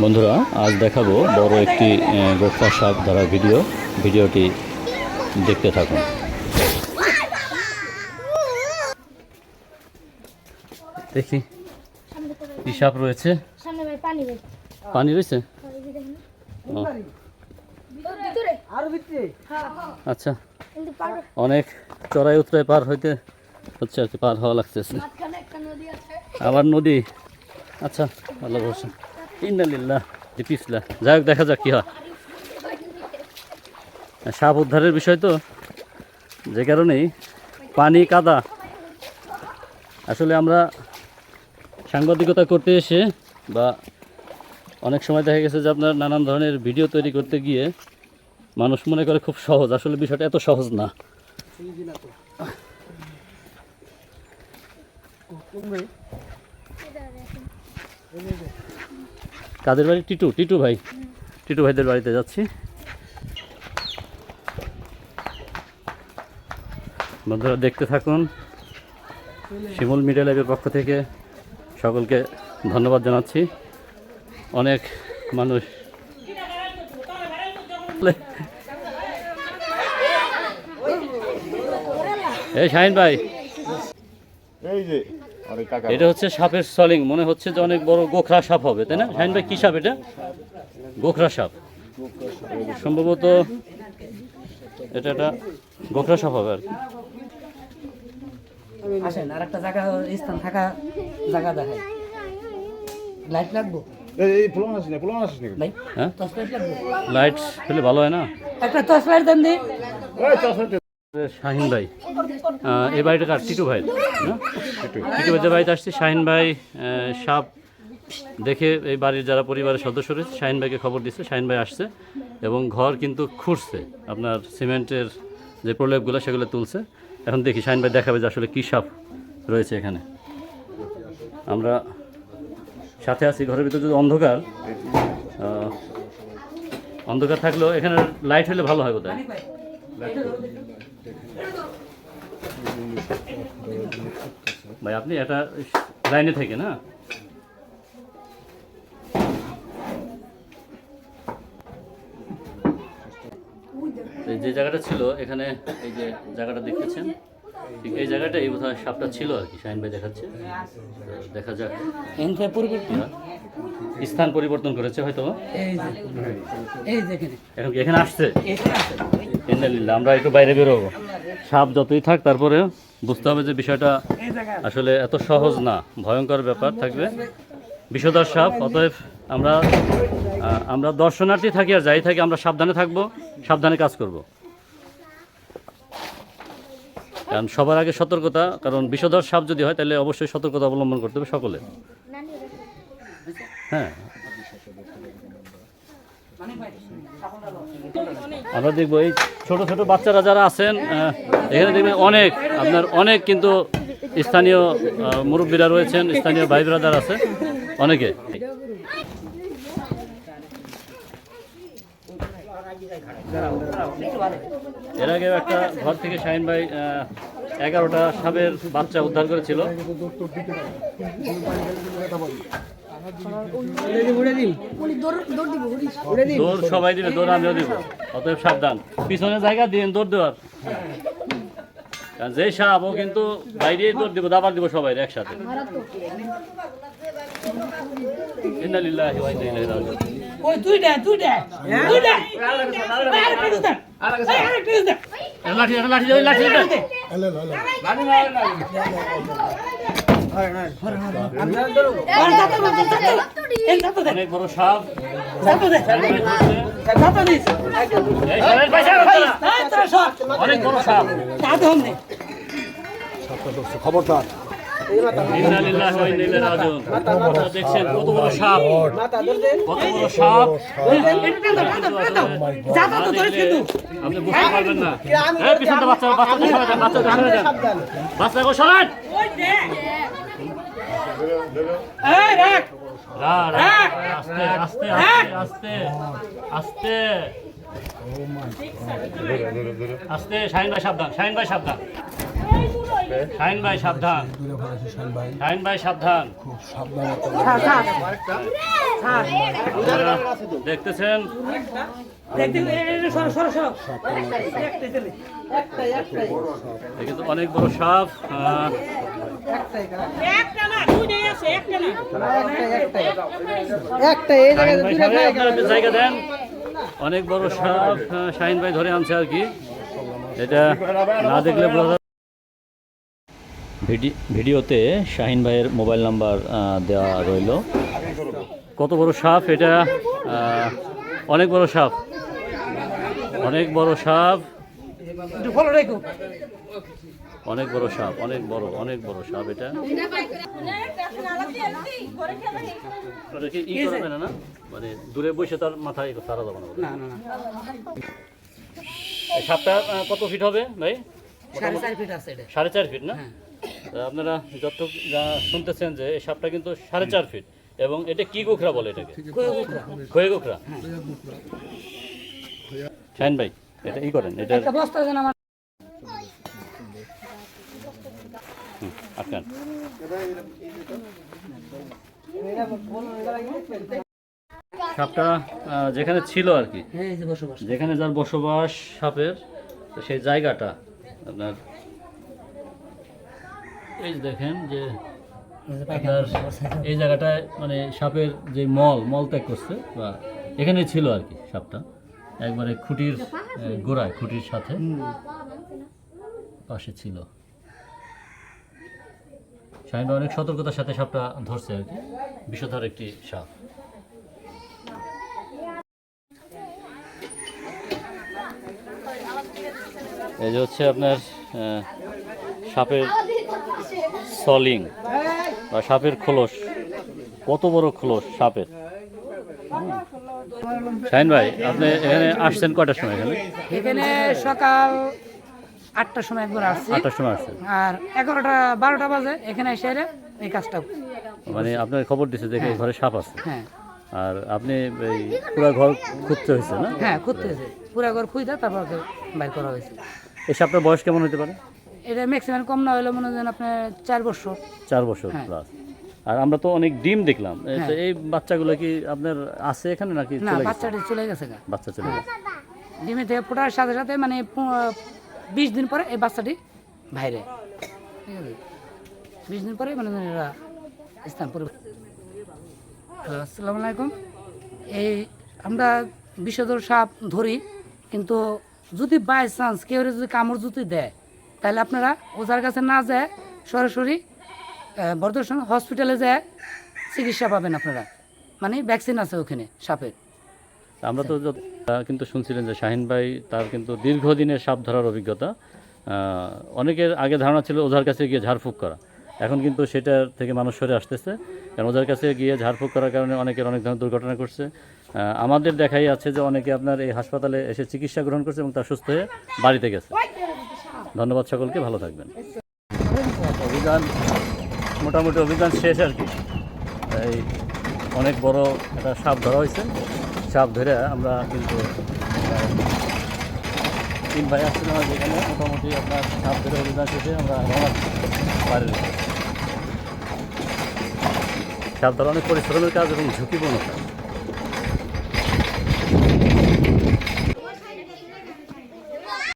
বন্ধুরা আজ দেখাবো বড় একটি গোখরা সাপ ধরার ভিডিও। ভিডিওটি দেখতে থাকুন। দেখি কি সাপ রয়েছে? পানি রয়েছে। এই যে দেখেন ও, ভিতরে? আরও ভিতরে? আচ্ছা। অনেক চড়াই উতরাই পার হইতে হচ্ছে আর কি পার হওয়া লাগতেছে। মাঝখানে একটা নদী আছে। আবার নদী। আচ্ছা আল্লাহ ভরসা ইন্দালিল্লাহ যাই হোক, দেখা যাক কি হয়। সাপ উদ্ধারের বিষয় তো, যে কারণেই। পানি, কাদা। আসলে আমরা সাংবাদিকতা করতে এসে বা অনেক সময় দেখা গেছে যে আপনার নানান ধরনের ভিডিও তৈরি করতে গিয়ে মানুষ মনে করে খুব সহজ। আসলে বিষয়টা এত সহজ না। কাদের বাড়ি? টিটু টিটু ভাই। টিটু ভাইদের বাড়িতে যাচ্ছি। বন্ধুরা, দেখতে থাকুন। শিমুল মিডিয়া লাইভের পক্ষ থেকে সকলকে ধন্যবাদ জানাচ্ছি। অনেক মানুষ এই শাহিন ভাই। এই যে। এটা হচ্ছে সাপের সলিং মনে হচ্ছে যে অনেক বড় গোখরা সাপ হবে তাই না? শাহিন ভাই কি সাপ এটা? গোখরা সাপ। সম্ভবত এটা একটা গোখরা সাপ হবে আর কি। আসেন আর একটা জায়গা স্থান থাকা জায়গা দেখায় লাইট লাগবো? এই এই ফুলন আসিস না ফুলন আসিস নাকি লাইট হ্যাঁ? টর্চ লাইট লাগবো? লাইট পেলে ভালো হয় না? একটা টর্চ দেন দি। শাহিন ভাই। এই বাড়িটা কার? টিটু ভাই টিটু ভাইদের বাড়িতে আসছি, শাহিন ভাই সাপ দেখে এই বাড়ির যারা পরিবারের সদস্য রয়েছে, শাহিন ভাইকে খবর দিচ্ছে, শাহিন ভাই আসছে এবং ঘর কিন্তু খুঁড়ছে, আপনার সিমেন্টের যে প্রলেপগুলো সেগুলো তুলছে। এখন দেখি শাহিন ভাই দেখাবে যে আসলে কী সাপ রয়েছে এখানে। আমরা সাথে আছি, ঘরের ভিতরে যদি অন্ধকার অন্ধকার থাকলেও এখানে লাইট হলে ভালো হয় বোধহয়। ভাই আপনি এটা লাইনে থেকে না এই যে জায়গাটা ছিল এখানে এই যে জায়গাটা দেখতেছেন ঠিক এই জায়গাটা এই বোধহয় সাপটা ছিল আর কি শাহিন ভাই দেখাচ্ছে। দেখা যাক। পরিবর্তন? স্থান পরিবর্তন করেছে হয়তো এখানে। এখন আসছে? আমরা একটু বাইরে বেরোবো। সাপ যতই থাক তারপরে বুঝতে হবে যে বিষয়টা আসলে এত সহজ না, ভয়ঙ্কর ব্যাপার থাকবে। বিষধর সাপ অতএব আমরা আমরা দর্শনার্থী থাকি আর যাই থাকি, আমরা সাবধানে থাকব, সাবধানে কাজ করব। কারণ সবার আগে সতর্কতা, কারণ বিষধর সাপ যদি হয়, তাহলে অবশ্যই সতর্কতা অবলম্বন করতে হবে সকলে। হ্যাঁ। আমরা দেখব এই ছোট ছোট বাচ্চারা যারা আছেন এখানে দেখবেন অনেক, আপনার অনেক কিন্তু স্থানীয় মুরব্বীরা রয়েছেন, স্থানীয় ভাই ব্রাদার আছে, অনেকে। এর আগে একটা ঘর থেকে শাহিন ভাই এগারোটা সাপের বাচ্চা উদ্ধার করেছিল। দৌড় সবাই দিবে দৌড় আমিও দিব। অতএব সাবধান। পিছনে জায়গা দিন দৌড় দেওয়ার। কারণ যে সাপ ও কিন্তু বাইরে দৌড় দিব দাবার দিব সবাই একসাথে। এ লাঠি লাঠি ওই লাঠি আপনারা দেখছেন কত আপনি বুঝতে পারবেন না বাচ্চা বাচ্চাকে সরাই আস্তে আস্তে আস্তে আস্তে আস্তে। আস্তে শাহিন ভাই সাবধান শাহিন ভাই সাবধান। শাহিন ভাই সাবধান। শাহিন ভাই সাবধান। খুব সাবধানে আপনারা দেখতেছেন? অনেক বড় সাপ। জায়গা দেন। অনেক বড় সাপ শাহিন ভাই ধরে আনছে আর কি। এটা না দেখলে বোঝা ভিডিওতে শাহিন ভাইয়ের মোবাইল নাম্বার দেওয়া রইল। কত বড় সাপ এটা? অনেক বড় সাপ। অনেক বড় সাপ। একটু ফলো রেখো। অনেক বড় সাপ অনেক বড় অনেক বড় সাপ এটা। কি ই করবে না না? মানে দূরে বসে তার মাথায় সারা যাবে না সাপটা কত ফিট হবে ভাই? সাড়ে চার ফিট না? তা আপনারা যত যা শুনতেছেন যে এই সাপটা কিন্তু সাড়ে চার ফিট এবং এটা কি গোখরা বলে এটাকে? খয়ে গোখরা। শাহিন ভাই এটা ই করেন এটা সাপটা যেখানে ছিল আর কি। হ্যাঁ যেখানে যার বসবাস সাপের সেই জায়গাটা আপনার। এই দেখেন যে আপনার এই জায়গাটায় মানে সাপের যে মল মল ত্যাগ করছে বা এখানে ছিল আর কি সাপটা। একবারে খুঁটির গোড়ায় খুঁটির সাথে পাশে ছিল। ভাই অনেক সতর্কতার সাথে সাপটা ধরছে আর কি। বিষধর একটি সাপ। এই যে হচ্ছে আপনার সাপের সলিং বা সাপের খোলস। কত বড় খোলস সাপের? শাহিন ভাই, আপনি এখানে আসছেন কয়টার সময় এখানে? এখানে সকাল আটটার সময় একবার আসছি। আটটার সময় আসছেন। আর এগারোটা বারোটা বাজে এখানে এসে এই কাজটা মানে আপনার খবর দিছে দেখে ঘরে সাপ আছে। হ্যাঁ। আর আপনি এই পুরো ঘর খুঁজতে হয়েছে না? হ্যাঁ খুঁজতেছে পুরা ঘর খুঁজতে তারপর বাইর করা হয়েছে। এই সাপটার বয়স কেমন হতে পারে? এটা ম্যাক্সিমাম কম না হলে মনে হয় আপনার চার বছর। চার বছর হ্যাঁ। প্লাস আর আমরা তো অনেক ডিম দেখলাম। এই হ্যাঁ। এই বাচ্চাগুলো কি আপনার আছে এখানে নাকি না চলে গেছে? চলে গেছে বাচ্চা চলে গেছে। ডিমে থেকে ফোটার সাথে সাথে মানে বিশ দিন পরে এই বাচ্চাটি বাইরে। ঠিক আছে? বিশ দিন পরে মানে এরা স্থান আসসালামু আলাইকুম। এই আমরা বিষধর সাপ ধরি, কিন্তু যদি বাই চান্স কেউ যদি কামড় যদি দেয়, তাহলে আপনারা ওজার কাছে না যায় সরাসরি বর্ধমান হসপিটালে যায় চিকিৎসা পাবেন আপনারা। মানে ভ্যাকসিন আছে ওখানে সাপের। আমরা তো কিন্তু শুনছিলেন যে শাহিন ভাই, তার কিন্তু দীর্ঘদিনের সাপ ধরার অভিজ্ঞতা। অনেকের আগে ধারণা ছিল ওঝার কাছে গিয়ে ঝাড়ফুঁক করা। এখন কিন্তু সেটার থেকে মানুষ সরে আসতেছে। কারণ ওঝার কাছে গিয়ে ঝাড়ফুঁক করার কারণে অনেকের অনেক ধরনের দুর্ঘটনা করছে আমাদের দেখাই আছে যে অনেকে আপনার এই হাসপাতালে এসে চিকিৎসা গ্রহণ করছে এবং তার সুস্থ হয়ে বাড়িতে গেছে। ধন্যবাদ সকলকে, ভালো থাকবেন। অভিযান, মোটামুটি অভিযান শেষ আর কি। এই অনেক বড় একটা সাপ ধরা হয়েছে। সাপ ধরে আমরা কিন্তু তিন ভাই আসছিলাম যেখানে মোটামুটি আপনার চাপ ধরে অভিযান শেষে আমরা রওনা পারি। সাপ ধরা অনেক পরিশ্রমের কাজ এবং ঝুঁকিপূর্ণ কাজ